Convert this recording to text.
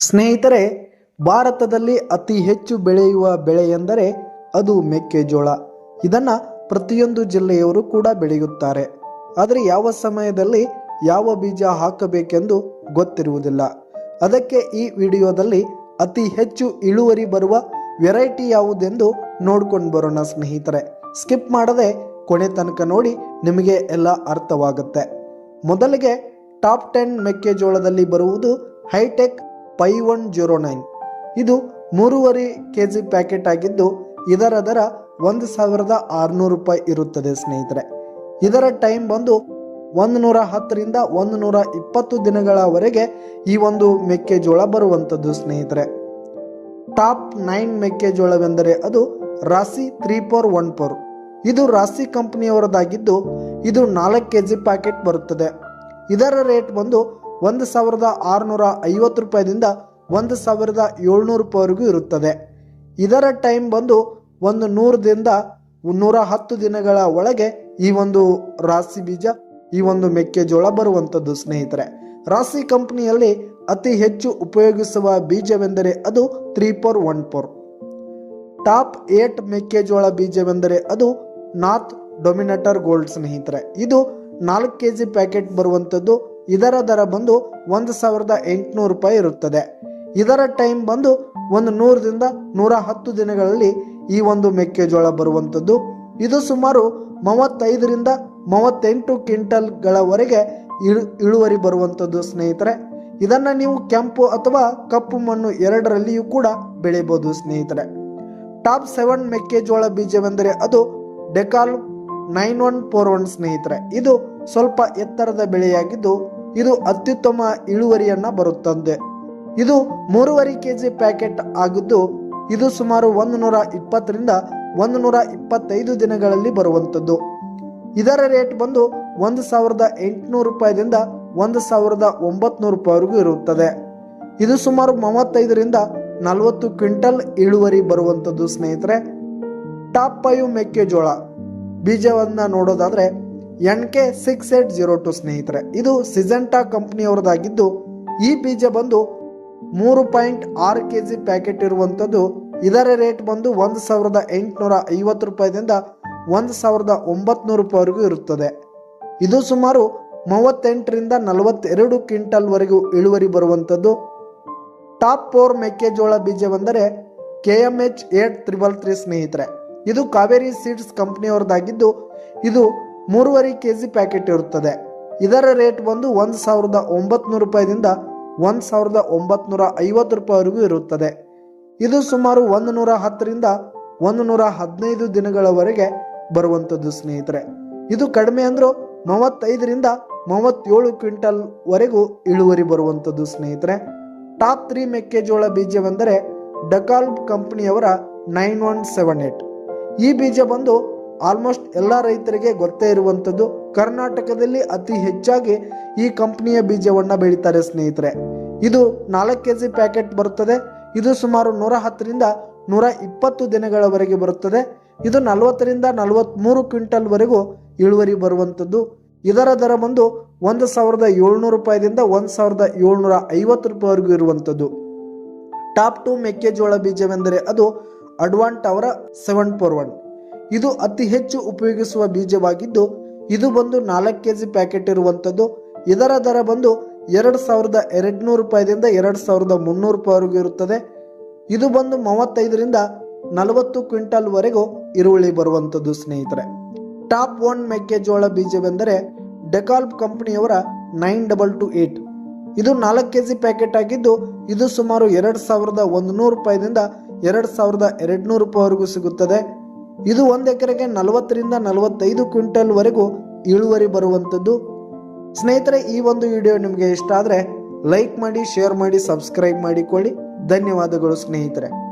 ಸ್ನೇಹಿತರೆ, ಭಾರತದಲ್ಲಿ ಅತಿ ಹೆಚ್ಚು ಬೆಳೆಯುವ ಬೆಳೆ ಎಂದರೆ ಅದು ಮೆಕ್ಕೆಜೋಳ. ಇದನ್ನು ಪ್ರತಿಯೊಂದು ಜಿಲ್ಲೆಯವರು ಕೂಡ ಬೆಳೆಯುತ್ತಾರೆ. ಆದರೆ ಯಾವ ಸಮಯದಲ್ಲಿ ಯಾವ ಬೀಜ ಹಾಕಬೇಕೆಂದು ಗೊತ್ತಿರುವುದಿಲ್ಲ. ಅದಕ್ಕೆ ಈ ವಿಡಿಯೋದಲ್ಲಿ ಅತಿ ಹೆಚ್ಚು ಇಳುವರಿ ಬರುವ ವೆರೈಟಿ ಯಾವುದೆಂದು ನೋಡ್ಕೊಂಡು ಬರೋಣ ಸ್ನೇಹಿತರೆ. ಸ್ಕಿಪ್ ಮಾಡದೆ ಕೊನೆ ತನಕ ನೋಡಿ, ನಿಮಗೆ ಎಲ್ಲ ಅರ್ಥವಾಗುತ್ತೆ. ಮೊದಲಿಗೆ ಟಾಪ್ ಟೆನ್ ಮೆಕ್ಕೆಜೋಳದಲ್ಲಿ ಬರುವುದು ಹೈಟೆಕ್ ಪೈ ಒನ್ ಜೀರೋ ನೈನ್. ಇದು ಮೂರುವರೆ ಕೆ ಜಿ ಪ್ಯಾಕೆಟ್ ಆಗಿದ್ದು, ಇದರ ದರ ಒಂದು ಸಾವಿರದ ಆರುನೂರು ರೂಪಾಯಿ ಇರುತ್ತದೆ ಸ್ನೇಹಿತರೆ. ಇದರ ಟೈಮ್ ಬಂದು ಒಂದು ನೂರ ಹತ್ತರಿಂದ ಒಂದು ನೂರ ಇಪ್ಪತ್ತು ದಿನಗಳವರೆಗೆ ಈ ಒಂದು ಮೆಕ್ಕೆಜೋಳ ಬರುವಂಥದ್ದು ಸ್ನೇಹಿತರೆ. ಟಾಪ್ ನೈನ್ ಮೆಕ್ಕೆಜೋಳವೆಂದರೆ ಅದು Rasi three four one four. ಇದು ರಾಸಿ ಕಂಪನಿಯವರದಾಗಿದ್ದು, ಇದು ನಾಲ್ಕು ಕೆ ಜಿ ಪ್ಯಾಕೆಟ್ ಬರುತ್ತದೆ. ಇದರ ರೇಟ್ ಬಂದು ಒಂದು ಸಾವಿರದ ಆರುನೂರ ಐವತ್ತು ರೂಪಾಯಿದಿಂದ ಒಂದು ಸಾವಿರದ ಏಳ್ನೂರು ರೂಪಾಯಿವರೆಗೂ ಇರುತ್ತದೆ. ಇದರ ಟೈಮ್ ಬಂದು ಒಂದು ನೂರದಿಂದ ನೂರ ಹತ್ತು ದಿನಗಳ ಒಳಗೆ ಈ ಒಂದು ರಾಸಿ ಬೀಜ, ಈ ಒಂದು ಮೆಕ್ಕೆಜೋಳ ಬರುವಂಥದ್ದು ಸ್ನೇಹಿತರೆ. ರಾಸಿ ಕಂಪನಿಯಲ್ಲಿ ಅತಿ ಹೆಚ್ಚು ಉಪಯೋಗಿಸುವ ಬೀಜವೆಂದರೆ ಅದು three four one four top eight ಮೆಕ್ಕೆಜೋಳ ಬೀಜವೆಂದರೆ ಅದು ನಾತ್ ಡೊಮಿನೇಟರ್ ಗೋಲ್ಡ್ ಸ್ನೇಹಿತರೆ. ಇದು ನಾಲ್ಕು ಕೆ ಜಿ ಪ್ಯಾಕೆಟ್ ಬರುವಂಥದ್ದು ಇದರ ದರ ಬಂದು ಒಂದು ಸಾವಿರದ ಎಂಟುನೂರು ರೂಪಾಯಿ ಇರುತ್ತದೆ. ಇದರ ಟೈಮ್ ಬಂದು ಒಂದು ನೂರರಿಂದ ನೂರ ಹತ್ತು ದಿನಗಳಲ್ಲಿ ಈ ಒಂದು ಮೆಕ್ಕೆಜೋಳ ಬರುವಂಥದ್ದು ಇದು ಸುಮಾರು ಮೂವತ್ತೈದರಿಂದ ಮೂವತ್ತೆಂಟು ಕ್ವಿಂಟಲ್ಗಳವರೆಗೆ ಇಳು ಇಳುವರಿ ಬರುವಂಥದ್ದು ಸ್ನೇಹಿತರೆ. ಇದನ್ನು ನೀವು ಕೆಂಪು ಅಥವಾ ಕಪ್ಪು ಮಣ್ಣು ಎರಡರಲ್ಲಿಯೂ ಕೂಡ ಬೆಳೆಯಬಹುದು ಸ್ನೇಹಿತರೆ. ಟಾಪ್ ಸೆವೆನ್ ಮೆಕ್ಕೆಜೋಳ ಬೀಜವೆಂದರೆ ಅದು DeKalb nine one four one ಸ್ನೇಹಿತರೆ. ಇದು ಸ್ವಲ್ಪ ಎತ್ತರದ ಬೆಳೆಯಾಗಿದ್ದು ಇದು ಅತ್ಯುತ್ತಮ ಇಳುವರಿಯನ್ನ ಬರುತ್ತಂತೆ. ಇದು ಮೂರುವರೆ ಕೆ ಜಿ ಪ್ಯಾಕೆಟ್ ಆಗಿದ್ದು, ಇದು ಸುಮಾರು ಒಂದು ನೂರ ಇಪ್ಪತ್ತರಿಂದ ಒಂದು ನೂರ ಇಪ್ಪತ್ತೈದು ದಿನಗಳಲ್ಲಿ ಬರುವಂಥದ್ದು. ಇದರ ರೇಟ್ ಬಂದು ಒಂದು ಸಾವಿರದ ಎಂಟುನೂರು ರೂಪಾಯಿದಿಂದ ಒಂದು ಸಾವಿರದ ಒಂಬತ್ನೂರು ರೂಪಾಯಿವರೆಗೂ ಇರುತ್ತದೆ. ಇದು ಸುಮಾರು ಮೂವತ್ತೈದರಿಂದ ನಲವತ್ತು ಕ್ವಿಂಟಲ್ ಇಳುವರಿ ಬರುವಂಥದ್ದು, ಸ್ನೇಹಿತರೆ. ಟಾಪ್ ಫೈವ್ ಮೆಕ್ಕೆಜೋಳ. ಬೀಜವನ್ನು ನೋಡೋದಾದ್ರೆ N K six eight zero two ಸ್ನೇಹಿತರೆ, ಇದು ಸಿಜೆಂಟಾ ಕಂಪ್ನಿಯವರದಾಗಿದ್ದು, ಈ ಬೀಜ ಬಂದು ಮೂರು ಪಾಯಿಂಟ್ ಆರು ಕೆ ಜಿ ಪ್ಯಾಕೆಟ್ ಇರುವಂಥದ್ದು. ಇದರ ರೇಟ್ ಬಂದು ಒಂದು ಸಾವಿರದ ಎಂಟುನೂರ ಐವತ್ತು ರೂಪಾಯಿದಿಂದ ಒಂದು ಸಾವಿರದ ಒಂಬತ್ನೂರು ರೂಪಾಯಿವರೆಗೂ ಇರುತ್ತದೆ. ಇದು ಸುಮಾರು ಮೂವತ್ತೆಂಟರಿಂದ ನಲವತ್ತೆರಡು ಕ್ವಿಂಟಲ್ವರೆಗೂ ಇಳುವರಿ ಬರುವಂಥದ್ದು. ಟಾಪ್ ಫೋರ್ ಮೆಕ್ಕೆಜೋಳ ಬೀಜವೆಂದರೆ K M H eight triple three ಸ್ನೇಹಿತರೆ, ಇದು ಕಾವೇರಿ ಸೀಡ್ಸ್ ಕಂಪ್ನಿಯವರದಾಗಿದ್ದು, ಇದು ಮೂರುವರೆ ಕೆ ಜಿ ಪ್ಯಾಕೆಟ್ ಇರುತ್ತದೆ. ಇದರ ರೇಟ್ ಬಂದು ಒಂದು ಸಾವಿರದ ಒಂಬತ್ನೂರು ರೂಪಾಯಿದಿಂದ ಒಂದು ಸಾವಿರದ ಒಂಬತ್ನೂರ ಐವತ್ತು ರೂಪಾಯಿವರೆಗೂ ಇರುತ್ತದೆ. ಇದು ಸುಮಾರು ಒಂದು ನೂರ ಹತ್ತರಿಂದ ಒಂದು ನೂರ ಹದಿನೈದು ದಿನಗಳವರೆಗೆ ಬರುವಂಥದ್ದು ಸ್ನೇಹಿತರೆ. ಇದು ಕಡಿಮೆ ಅಂದರೂ ಮೂವತ್ತೈದರಿಂದ ಮೂವತ್ತೇಳು ಕ್ವಿಂಟಲ್ ವರೆಗೂ ಇಳುವರಿ ಬರುವಂಥದ್ದು ಸ್ನೇಹಿತರೆ. ಟಾಪ್ ತ್ರೀ ಮೆಕ್ಕೆಜೋಳ ಬೀಜವೆಂದರೆ ಡಕಾಲ್ ಕಂಪನಿಯವರ ನೈನ್ ಒನ್ ಸೆವೆನ್ ಏಟ್. ಈ ಬೀಜ ಬಂದು ಆಲ್ಮೋಸ್ಟ್ ಎಲ್ಲ ರೈತರಿಗೆ ಗೊತ್ತೇ ಇರುವಂಥದ್ದು, ಕರ್ನಾಟಕದಲ್ಲಿ ಅತಿ ಹೆಚ್ಚಾಗಿ ಈ ಕಂಪ್ನಿಯ ಬೀಜವನ್ನು ಬೆಳೀತಾರೆ ಸ್ನೇಹಿತರೆ. ಇದು ನಾಲ್ಕು ಕೆ ಜಿ ಪ್ಯಾಕೆಟ್ ಬರುತ್ತದೆ, ಇದು ಸುಮಾರು ನೂರ ಹತ್ತರಿಂದ ನೂರ ಇಪ್ಪತ್ತು ದಿನಗಳವರೆಗೆ ಬರುತ್ತದೆ, ಇದು ನಲವತ್ತರಿಂದ ನಲವತ್ತ್ಮೂರು ಕ್ವಿಂಟಲ್ವರೆಗೂ ಇಳುವರಿ ಬರುವಂಥದ್ದು. ಇದರ ದರ ಬಂದು ಒಂದು ಸಾವಿರದ ಏಳ್ನೂರು ರೂಪಾಯಿದಿಂದ ಒಂದು ಸಾವಿರದ ಏಳ್ನೂರ ಐವತ್ತು ರೂಪಾಯಿವರೆಗೂ ಇರುವಂಥದ್ದು. ಟಾಪ್ ಟು ಮೆಕ್ಕೆಜೋಳ ಬೀಜವೆಂದರೆ ಅದು ಅಡ್ವಾಂಟ್ ಅವರ ಸೆವೆನ್ ಫೋರ್ ಒನ್. ಇದು ಅತಿ ಹೆಚ್ಚು ಉಪಯೋಗಿಸುವ ಬೀಜವಾಗಿದ್ದು, ಇದು ಬಂದು ನಾಲ್ಕು ಕೆ ಜಿ ಪ್ಯಾಕೆಟ್ ಇರುವಂಥದ್ದು ಇದರ ದರ ಬಂದು ಎರಡು ಸಾವಿರದ ಎರಡುನೂರು ರೂಪಾಯಿದಿಂದ ಎರಡು ಸಾವಿರದ ಮುನ್ನೂರು ರೂಪಾಯಿವರೆಗೂ ಇರುತ್ತದೆ. ಇದು ಬಂದು ಮೂವತ್ತೈದರಿಂದ ನಲವತ್ತು ಕ್ವಿಂಟಲ್ವರೆಗೂ ಈರುಳ್ಳಿ ಬರುವಂಥದ್ದು ಸ್ನೇಹಿತರೆ. ಟಾಪ್ ಒನ್ ಮೆಕ್ಕೆಜೋಳ ಬೀಜವೆಂದರೆ ಡೆಕಾಲ್ಪ್ ಕಂಪನಿಯವರ ನೈನ್ ಡಬಲ್ ಟು ಏಟ್. ಇದು ನಾಲ್ಕು ಕೆ ಜಿ ಪ್ಯಾಕೆಟ್ ಆಗಿದ್ದು, ಇದು ಸುಮಾರು ಎರಡು ಸಾವಿರದ ಒಂದು ನೂರು ರೂಪಾಯಿದಿಂದ ಎರಡು ಸಾವಿರದ ಎರಡುನೂರು ರೂಪಾಯಿವರೆಗೂ ಸಿಗುತ್ತದೆ. ಇದು ಒಂದು ಎಕರೆಗೆ ನಲವತ್ತರಿಂದ ನಲವತ್ತೈದು ಕ್ವಿಂಟಲ್ವರೆಗೂ ಇಳುವರಿ ಬರುವಂಥದ್ದು. ಸ್ನೇಹಿತರೆ, ಈ ಒಂದು ವಿಡಿಯೋ ನಿಮಗೆ ಇಷ್ಟ ಆದರೆ ಲೈಕ್ ಮಾಡಿ, ಶೇರ್ ಮಾಡಿ, ಸಬ್ಸ್ಕ್ರೈಬ್ ಮಾಡಿಕೊಳ್ಳಿ. ಧನ್ಯವಾದಗಳು ಸ್ನೇಹಿತರೆ.